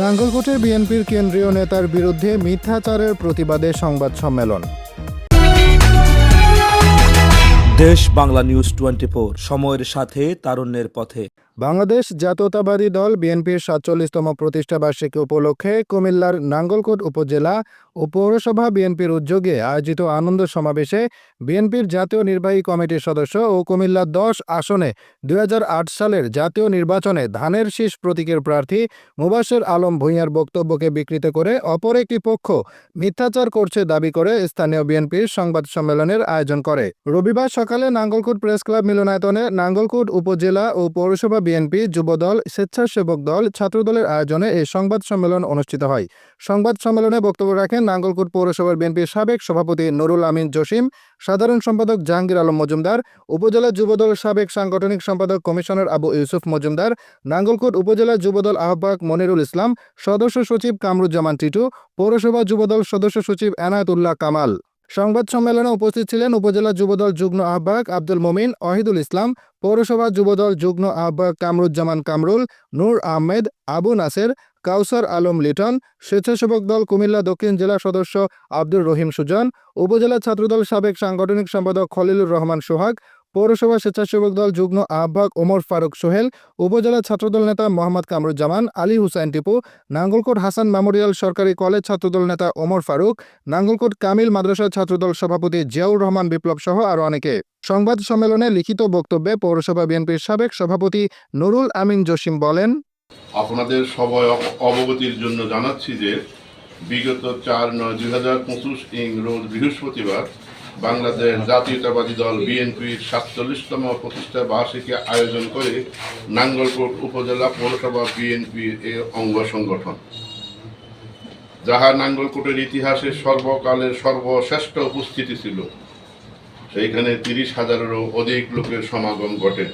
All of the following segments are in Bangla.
নাঙ্গলকোটে বিএনপির কেন্দ্রীয় নেতার বিরুদ্ধে মিথ্যাচারের প্রতিবাদে সংবাদ সম্মেলন। দেশ বাংলা নিউজ টোয়েন্টি সময়ের সাথে তারুণ্যের পথে। বাংলাদেশ জাতীয়তাবাদী দল বিএনপির সাতচল্লিশতম প্রতিষ্ঠাবার্ষিকী উপলক্ষে কুমিল্লার নাঙ্গলকোট উপজেলা ও পৌরসভা বিএনপির উদ্যোগে আয়োজিত আনন্দ সমাবেশে বিএনপির জাতীয় নির্বাহী কমিটির সদস্য ও কুমিল্লা দশ আসনে দুই হাজার আট সালের জাতীয় নির্বাচনে ধানের শীষ প্রতীকের প্রার্থী মুবাসের আলম ভূঁইয়ার বক্তব্যকে বিকৃত করে অপর একটি পক্ষ মিথ্যাচার করছে দাবি করে স্থানীয় বিএনপির সংবাদ সম্মেলনের আয়োজন করে। রবিবার সকালে নাঙ্গলকোট প্রেস ক্লাব মিলনায়তনে নাঙ্গলকোট উপজেলা ও পৌরসভা বিএনপি যুবদল, স্বেচ্ছাসেবক দল ছাত্রদলের আয়োজনে এই সংবাদ সম্মেলন অনুষ্ঠিত হয়। সংবাদ সম্মেলনে বক্তব্য রাখেন নাঙ্গলকোট পৌরসভার বিএনপির সাবেক সভাপতি নুরুল আমিন জসিম, সাধারণ সম্পাদক জাহাঙ্গীর আলম মজুমদার, উপজেলা যুবদল সাবেক সাংগঠনিক সম্পাদক কমিশনার আবু ইউসুফ মজুমদার, নাঙ্গলকোট উপজেলা যুবদল আহ্বায়ক মনিরুল ইসলাম, সদস্য সচিব কামরুজ্জামান টিটু, পৌরসভা যুবদল সদস্য সচিব এনায়তুল্লাহ কামাল। সংবাদ সম্মেলনে উপস্থিত ছিলেন উপজেলা যুবদল যুগ্ম আহ্বায়ক আব্দুল মোমিন অহিদুল ইসলাম, পৌরসভা যুবদল যুগ্ম আহ্বায়ক কামরুজ্জামান কামরুল, নূর আহমেদ, আবু নাসের, কাউসার আলম লিটন, স্বেচ্ছাসেবক দল কুমিল্লা দক্ষিণ জেলা সদস্য আব্দুর রহিম সুজন, উপজেলা ছাত্রদল সাবেক সাংগঠনিক সম্পাদক খলিলুর রহমান সোহাগ পৌরসভা স্বেচ্ছাসেবক দল যুগ্ম আহ্বায়ক ওমর ফারুক সোহেল, উপজেলা ছাত্রদল নেতা মোহাম্মদ কামরুজ্জামান, আলী হুসাইন টিপু, নাঙ্গলকোট হাসান মেমোরিয়াল সরকারি কলেজ ছাত্রদল নেতা ওমর ফারুক, নাঙ্গলকোট কামিল মাদ্রাসা ছাত্রদল সভাপতি জিয়াউর রহমান বিপ্লব সহ আরও অনেকে। সংবাদ সম্মেলনে লিখিত বক্তব্যে পৌরসভা বিএনপির সাবেক সভাপতি নুরুল আমিন জসিম বলেন, আপনাদের সবাই অবগতির জন্য জানাচ্ছি যে বিগত চার নয় দুই হাজার পঁচিশ ইং রোজ বৃহস্পতিবার বাংলাদেশ জাতীয়তাবাদী দল বিএনপির সাতচল্লিশতম প্রতিষ্ঠা বার্ষিকী আয়োজন করে নাঙ্গলকোট উপজেলা পৌরসভা বিএনপির এর অঙ্গ সংগঠন। যাহা নাঙ্গলকোটের ইতিহাসে সর্বকালের সর্বশ্রেষ্ঠ উপস্থিতি ছিল, সেইখানে তিরিশ হাজারেরও অধিক লোকের সমাগম ঘটে।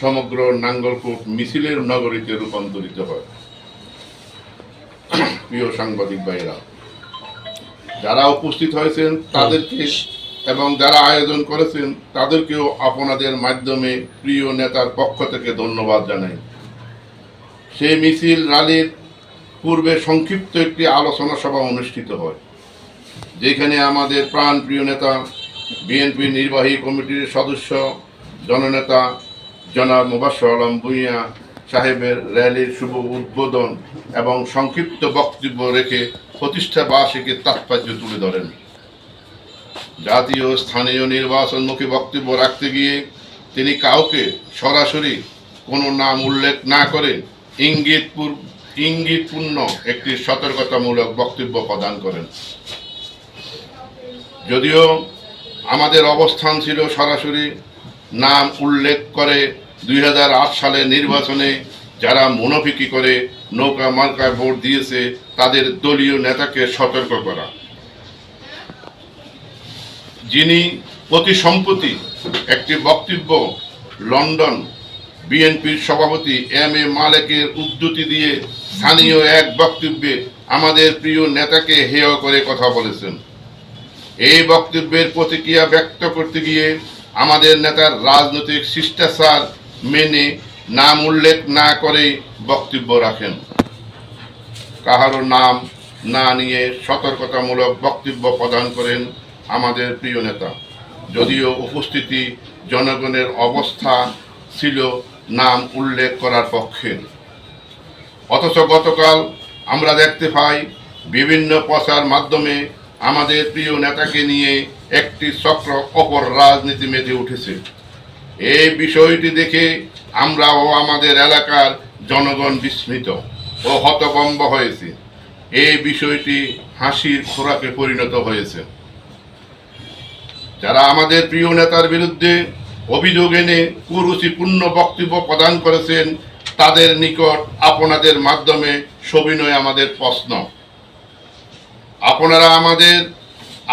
সমগ্র নাঙ্গলকোট মিছিলের নগরীতে রূপান্তরিত হয়। প্রিয় সাংবাদিক ভাইরা যারা উপস্থিত হয়েছেন তাদেরকে এবং যারা আয়োজন করেছেন, তাদেরকেও আপনাদের মাধ্যমে প্রিয় নেতার পক্ষ থেকে ধন্যবাদ জানাই। সেই মিছিল রালির পূর্বে সংক্ষিপ্ত একটি আলোচনা সভা অনুষ্ঠিত হয়, যেখানে আমাদের প্রাণ প্রিয় নেতা, বিএনপি নির্বাহী কমিটির সদস্য, জননেতা জনাব মুবাসর আলম ভূঁইয়া সাহেবের র্যালির শুভ উদ্বোধন এবং সংক্ষিপ্ত বক্তব্য রেখে প্রতিষ্ঠা বার্ষিকীর তাৎপর্য তুলে ধরেন। জাতীয় স্থানীয় নির্বাচনমুখী বক্তব্য রাখতে গিয়ে তিনি কাউকে সরাসরি কোনো নাম উল্লেখ না করে ইঙ্গিতপূর ইঙ্গিতপূর্ণ একটি সতর্কতামূলক বক্তব্য প্রদান করেন। যদিও আমাদের অবস্থান ছিল সরাসরি নাম উল্লেখ করে দুই সালের নির্বাচনে যারা মুনাফিকি করে নৌকা মার্কায় ভোট দিয়েছে, তাদের দলীয় নেতাকে সতর্ক করা। যিনি প্রতি সম্প্রতি একটি বক্তব্য লন্ডন বিএনপির সভাপতি এম এ মালেকের উদ্ধৃতি দিয়ে স্থানীয় এক বক্তব্যে আমাদের প্রিয় নেতাকে হেয় করে কথা বলেছেন। এই বক্তব্যের প্রতিক্রিয়া ব্যক্ত করতে গিয়ে আমাদের নেতার রাজনৈতিক শিষ্টাচার মেনে নাম উল্লেখ না করে বক্তব্য রাখেন। কাহারও নাম না নিয়ে সতর্কতামূলক বক্তব্য প্রদান করেন আমাদের প্রিয় নেতা। যদিও উপস্থিতি জনগণের অবস্থা ছিল নাম উল্লেখ করার পক্ষে। অথচ গতকাল আমরা দেখতে পাই বিভিন্ন প্রচার মাধ্যমে আমাদের প্রিয় নেতাকে নিয়ে একটি চক্র অপর রাজনীতি মেতে উঠেছে। এই বিষয়টি দেখে আমরা ও আমাদের এলাকার জনগণ বিস্মিত ও হতভম্ব হয়েছে। এই বিষয়টি হাসির খোরাকে পরিণত হয়েছে। যারা আমাদের প্রিয় নেতার বিরুদ্ধে অভিযোগ এনে কুরুচিপূর্ণ বক্তব্য প্রদান করেছেন, তাদের নিকট আপনাদের মাধ্যমে সবিনয় আমাদের প্রশ্ন। আপনারা আমাদের,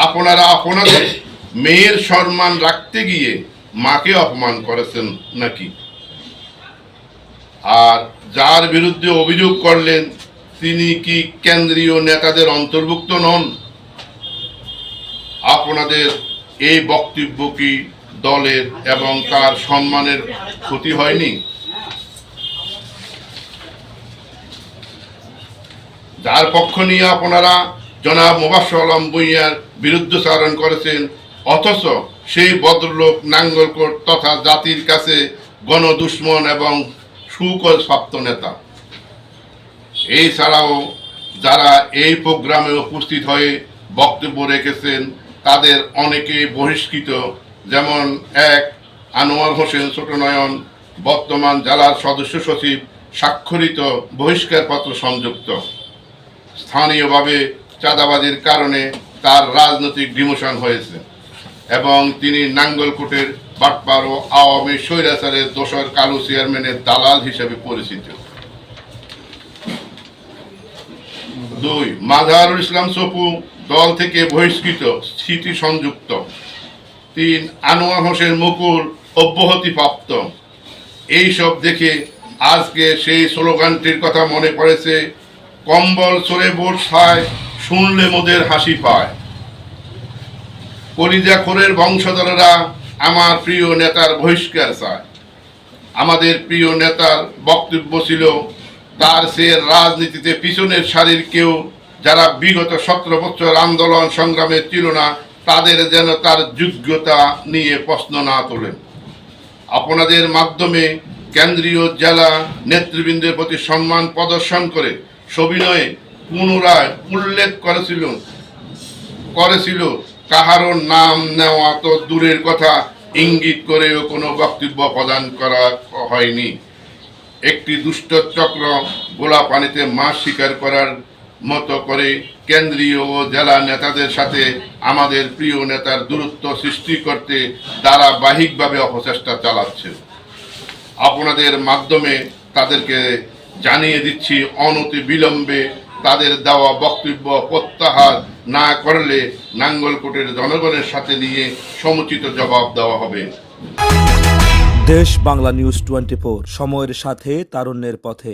আপনারা আপনাদের মেয়ের সম্মান রাখতে গিয়ে মাকে অপমান করেছেন নাকি? আর যার বিরুদ্ধে অভিযোগ করলেন, তিনি কি কেন্দ্রীয় নেতাদের অন্তর্ভুক্ত নন? আপনাদের এই বক্তব্য কি দলের এবং তার সম্মানের ক্ষতি হয়নি? যার পক্ষ নিয়ে আপনারা জনাব মুবাসর আলম ভুইয়ার বিরুদ্ধচারণ করেছেন, অথচ সেই ভদ্রলোক নাঙ্গলকোট তথা জাতির কাছে গণদুশ্মন এবং সুকল প্রাপ্ত নেতা। এই ছাড়াও যারা এই প্রোগ্রামে উপস্থিত হয়ে বক্তব্য রেখেছেন তাদের অনেকে বহিষ্কৃত, যেমন এক আনোয়ার হোসেন ছোটনয়ন, বর্তমান জেলার সদস্য সচিব, স্বাক্ষরিত বহিষ্কারপত্র সংযুক্ত। স্থানীয়ভাবে চাঁদাবাজির কারণে তার রাজনৈতিক ডিমোশন হয়েছে এবং তিনি নাঙ্গলকোটের বাটপার ও আওয়ামী স্বৈরাচারের দোসর কালু চেয়ারম্যানের দালাল হিসেবে পরিচিত। দুই মাজাহারুল ইসলাম সপু দল থেকে বহিষ্কৃত স্মৃতি সংযুক্ত তিন, আনোয়ার হোসেন মুকুল অব্যাহতিপ্রাপ্ত। এইসব দেখে আজকে সেই স্লোগানটির কথা মনে পড়েছে, কম্বল চড়ে বর্ষায় শুনলে মোদের হাসি পায়। কলিজা খোরের বংশধরেরা আমার প্রিয় নেতার বহিষ্কার চায়। আমাদের প্রিয় নেতার বক্তব্য ছিল, তার সে রাজনীতিতে পিছনের সারির কেউ যারা বিগত সতেরো বছর আন্দোলন সংগ্রামে ছিল না, তাদের যেন তার যোগ্যতা নিয়ে প্রশ্ন না তোলেন। আপনাদের মাধ্যমে কেন্দ্রীয় জেলা নেতৃবৃন্দের প্রতি সম্মান প্রদর্শন করে সবিনয়ে পুনরায় উল্লেখ করেছিল করেছিল। কাহারও নাম নেওয়া তো দূরের কথা, ইঙ্গিত করেও কোনো বক্তব্য প্রদান করা হয়নি। একটি দুষ্ট চক্র গোলা পানিতে মাছ শিকার করার মতো করে কেন্দ্রীয় ও জেলা নেতাদের সাথে আমাদের প্রিয় নেতার দূরত্ব সৃষ্টি করতে ধারাবাহিকভাবে অপচেষ্টা চালাচ্ছে। আপনাদের মাধ্যমে তাদেরকে জানিয়ে দিচ্ছি অনতি বিলম্বে তাদের দেওয়া বক্তব্য প্রত্যাহার না করলে নাঙ্গলকোটের জনগণের সাথে নিয়ে সমুচিত জবাব দেওয়া হবে। দেশ বাংলা নিউজ টোয়েন্টি সময়ের সাথে, তারুণ্যের পথে।